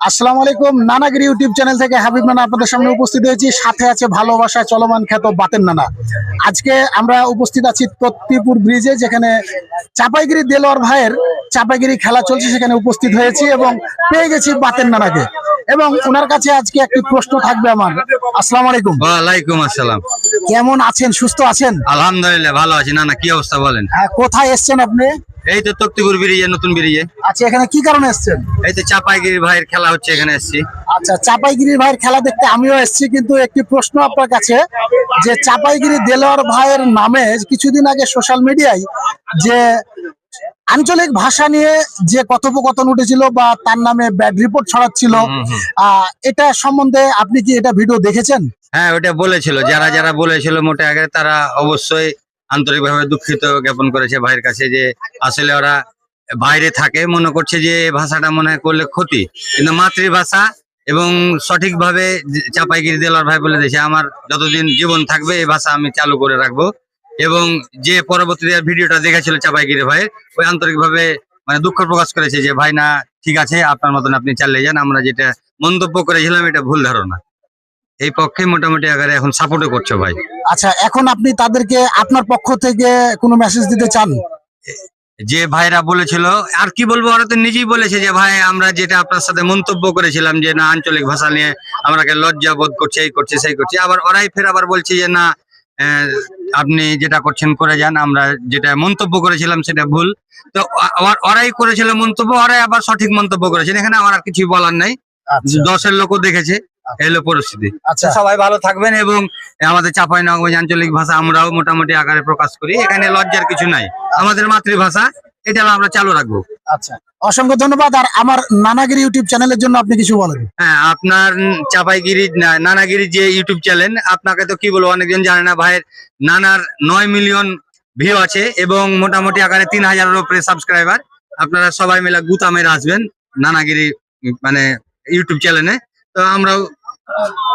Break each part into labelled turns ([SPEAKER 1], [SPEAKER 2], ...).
[SPEAKER 1] আসসালামু আলাইকুম। নানাগিরি YouTube channel থেকে হাবিব নানা আপনাদের সামনে উপস্থিত হয়েছি। সাথে আছে ভালোবাসায় চলমান খ্যাত বাতেন নানা। আজকে আমরা উপস্থিত আছি তত্তিপুর ব্রিজে যেখানে চাপাইগিরি দেলোয়ার ভাইয়ের চাপাইগিরি খেলা চলছে সেখানে উপস্থিত হয়েছি এবং পেয়ে গেছি বাতেন নানাকে। এবং ওনার কাছে আজকে একটি প্রশ্ন থাকবে আমার। আসসালামু আলাইকুম।
[SPEAKER 2] ওয়ালাইকুম আসসালাম।
[SPEAKER 1] কেমন আছেন? সুস্থ আছেন?
[SPEAKER 2] আলহামদুলিল্লাহ ভালো আছি। না না কি অবস্থা বলেন?
[SPEAKER 1] হ্যাঁ, কোথায় এসছেন আপনি?
[SPEAKER 2] এই তো তক্তিপুর বেরিয়ে নতুন বেরিয়ে
[SPEAKER 1] আচ্ছা এখানে কি কারণে এসছেন?
[SPEAKER 2] এই তো চাপাইগিরি ভাইয়ের খেলা হচ্ছে এখানে এসছি।
[SPEAKER 1] আচ্ছা চাপাইগিরি ভাইয়ের খেলা দেখতে আমিও এসেছি কিন্তু একটি প্রশ্ন আপনার কাছে যে চাপাইগিরি দেলোয়ার ভাইয়ের নামে কিছুদিন আগে সোশ্যাল মিডিয়ায় যে আঞ্চলিক ভাষা নিয়ে যে কথোপকথন উঠেছিল বা তার নামে ব্যাড রিপোর্ট ছড়াচ্ছিল। এটা সম্বন্ধে আপনি কি এটা ভিডিও দেখেছেন?
[SPEAKER 2] হ্যাঁ ওটা বলেছিল যারা যারা বলেছিল মোটে আগে তারা অবশ্যই আন্তরিকভাবে দুঃখিত জ্ঞাপন করেছে ভাইয়ের কাছে যে আসলে ওরা বাইরে থাকে, মনে করছে যে ভাষাটা মনে করলে ক্ষতি। কিন্তু মাতৃভাষা এবং সঠিকভাবে চাপাইগিরি দেলার ভাই বলে দিয়েছে, আমার যতদিন জীবন থাকবে, এই ভাষা আমি চালু করে রাখব। এবং যে পরবর্তীতে ভিডিওটা দেখেছিল চাপাইগিরি ভাইয়ের ওই আন্তরিকভাবে মানে দুঃখ প্রকাশ করেছে যে, ভাই না, ঠিক আছে, আপনার মতন আপনি চালিয়ে যান, আমরা যেটা মন্তব্য করেছিলাম, এটা ভুল ধারণা। এই পক্ষে মোটামুটি আকারে এখন সাপোর্টও করছ ভাই।
[SPEAKER 1] আচ্ছা এখন আপনি তাদেরকে আপনার পক্ষ থেকে কোনো মেসেজ দিতে চান?
[SPEAKER 2] যে ভাইরা বলেছিল আর কি বলব ওরা তো নিজেই বলেছে যে ভাই আমরা যেটা আপনার সাথে মন্তব্য করেছিলাম যে না আঞ্চলিক ভাষা নিয়ে আমরাকে লজ্জা বোধ করছে এই করছে সেই করছে। আবার ওরাই ফের আবার বলছে যে না আপনি যেটা করছেন করে যান আমরা যেটা মন্তব্য করেছিলাম সেটা ভুল। তো ওরাই করেছিল মন্তব্য ওরাই আবার সঠিক মন্তব্য করেছেন। এখানে আমার আর কিছু বলার নাই।
[SPEAKER 1] আচ্ছা।
[SPEAKER 2] দশের লোকও দেখেছে। এলো পরিস্থিতি।
[SPEAKER 1] আচ্ছা
[SPEAKER 2] সবাই ভালো থাকবেন এবং আমাদের চাপাই নগঞ্জ আঞ্চলিক ভাষা আমরাও মোটামুটি আকারে প্রকাশ করি। এখানে লজ্জার কিছু নাই। আমাদের মাতৃভাষা এটা আমরা চালু রাখব।
[SPEAKER 1] আচ্ছা। অসংখ্য ধন্যবাদ। আর আমার নানাগিরি ইউটিউব চ্যানেলের জন্য আপনি কিছু বলেন।
[SPEAKER 2] হ্যাঁ আপনার চাপাইগিরি নানাগিরি যে ইউটিউব চ্যানেল আপনাকে তো কি বলব অনেকজন জানে না ভাইয়ের নানার নয় মিলিয়ন ভিউ আছে এবং মোটামুটি আকারে তিন হাজারের উপরে সাবস্ক্রাইবার আপনারা সবাই মিলে গুতামের আসবেন নানাগিরি মানে ইউটিউব চ্যানেলে। তো আমরাও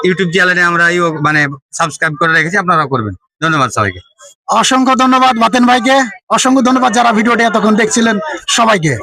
[SPEAKER 2] ইউটিউব চ্যানেলে আমরা মানে সাবস্ক্রাইব করে রেখেছি আপনারা করবেন। ধন্যবাদ সবাইকে।
[SPEAKER 1] অসংখ্য ধন্যবাদ বাতেন ভাইকে। অসংখ্য ধন্যবাদ যারা ভিডিওটি এতক্ষণ দেখছিলেন সবাইকে।